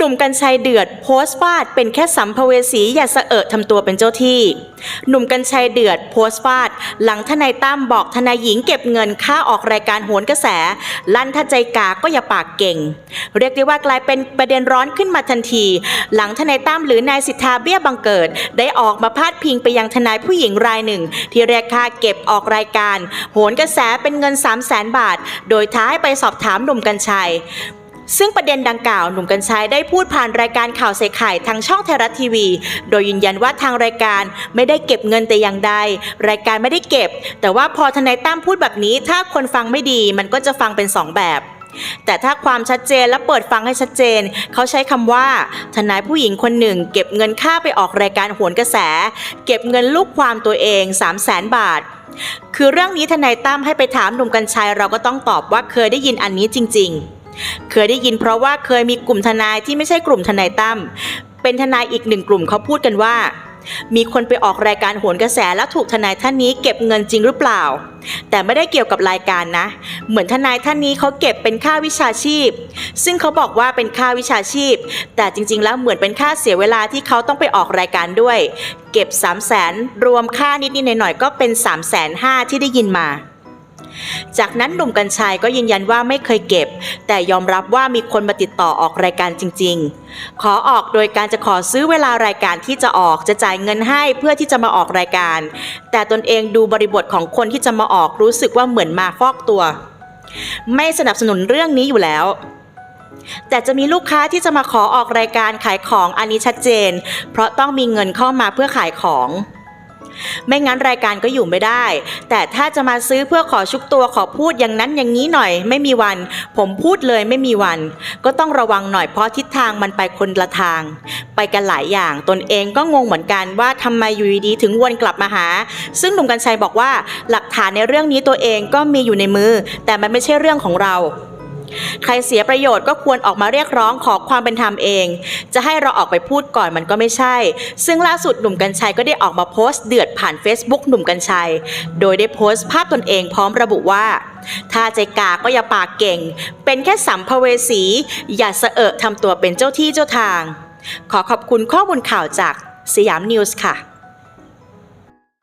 หนุ่มกัญชัยเดือดโพสต์ฟาดเป็นแค่สัมภเวสีอย่าสะเอะทำตัวเป็นเจ้าที่ หนุ่มกัญชัยเดือดโพสต์ฟาดหลังทนายตั้มบอกทนายหญิงเก็บเงินค่าออกรายการโหนกระแส ลั่นถ้าใจกาก็อย่าปากเก่ง เรียกได้ว่ากลายเป็นประเด็นร้อนขึ้นมาทันที หลังทนายตั้มหรือนายสิทธาเบี้ยบังเกิด ได้ออกมาพาดพิงไปยังทนายผู้หญิงรายหนึ่ง ที่เรียกค่าเก็บออกรายการ โหนกระแสเป็นเงิน 3 0 0แสนบาท โดยท้าให้ไปสอบถามหนุ่มกัญชัย ซึ่งประเด็นดังกล่าวหนุ่มกัญชัยได้พูดผ่านรายการข่าวใส่ไข่ทางช่องไทยรัฐทีวี โดยยืนยันว่าทางรายการไม่ได้เก็บเงินแต่อย่างใด รายการไม่ได้เก็บ แต่ว่าพอทนายตั้มพูดแบบนี้ ถ้าคนฟังไม่ดีมันก็จะฟังเป็นสองแบบแต่ถ้าความชัดเจนและเปิดฟังให้ชัดเจน เขาใช้คำว่า ทนายผู้หญิงคนหนึ่ง เก็บเงินค่าไปออกรายการโหวนกระแส เก็บเงินลูกความตัวเอง 3 0 0แสนบาท คือเรื่องนี้ทนายตั้มให้ไปถามหนุ่มกัญชัยเราก็ต้องตอบว่าเคยได้ยินอันนี้จริง ๆ เคยได้ยินเพราะว่าเคยมีกลุ่มทนายที่ไม่ใช่กลุ่มทนายตั้มเป็นทนายอีกหนึ่งกลุ่มเขาพูดกันว่า มีคนไปออกรายการโหนกระแสแล้วถูกทนายท่านนี้เก็บเงินจริงหรือเปล่า แต่ไม่ได้เกี่ยวกับรายการนะ เหมือนทนายท่านนี้เขาเก็บเป็นค่าวิชาชีพ ซึ่งเขาบอกว่าเป็นค่าวิชาชีพ แต่จริง ๆ แล้วเหมือนเป็นค่าเสียเวลาที่เขาต้องไปออกรายการด้วย เก็บ 3 0 0แสนรวมค่านิดๆหน่อยๆก็เป็น 3 5 0 0 0 0ที่ได้ยินมา จากนั้นหนุ่มกัญชัยก็ยืนยันว่าไม่เคยเก็บ แต่ยอมรับว่ามีคนมาติดต่อออกรายการจริง ๆ ขอออกโดยการจะขอซื้อเวลารายการที่จะออกจะจ่ายเงินให้เพื่อที่จะมาออกรายการ แต่ตนเองดูบริบทของคนที่จะมาออกรู้สึกว่าเหมือนมาฟอกตัว ไม่สนับสนุนเรื่องนี้อยู่แล้วแต่จะมีลูกค้าที่จะมาขอออกรายการขายของอันนี้ชัดเจน เพราะต้องมีเงินเข้ามาเพื่อขายของ ไม่งั้นรายการก็อยู่ไม่ได้ แต่ถ้าจะมาซื้อเพื่อขอชุบตัวขอพูดอย่างนั้นอย่างนี้หน่อย ไม่มีวัน ผมพูดเลยไม่มีวัน ก็ต้องระวังหน่อยเพราะทิศทางมันไปคนละทาง ไปกันหลายอย่างตนเองก็งงเหมือนกันว่าทำไมอยู่ดีถึงวนกลับมาหา ซึ่งหนุ่มกัญชัยบอกว่าหลักฐานในเรื่องนี้ตัวเองก็มีอยู่ในมือ แต่มันไม่ใช่เรื่องของเรา ใครเสียประโยชน์ก็ควรออกมาเรียกร้องขอความเป็นธรรมเอง จะให้เราออกไปพูดก่อนมันก็ไม่ใช่ ซึ่งล่าสุดหนุ่มกัญชัยก็ได้ออกมาโพสต์เดือดผ่าน Facebook หนุ่มกัญชัย โดยได้โพสต์ภาพตนเองพร้อมระบุว่า ถ้าใจกาก็อย่าปากเก่ง เป็นแค่สัมภเวสี อย่าเสอะทำตัวเป็นเจ้าที่เจ้าทาง ขอขอบคุณข้อมูลข่าวจากสยามนิวส์ค่ะ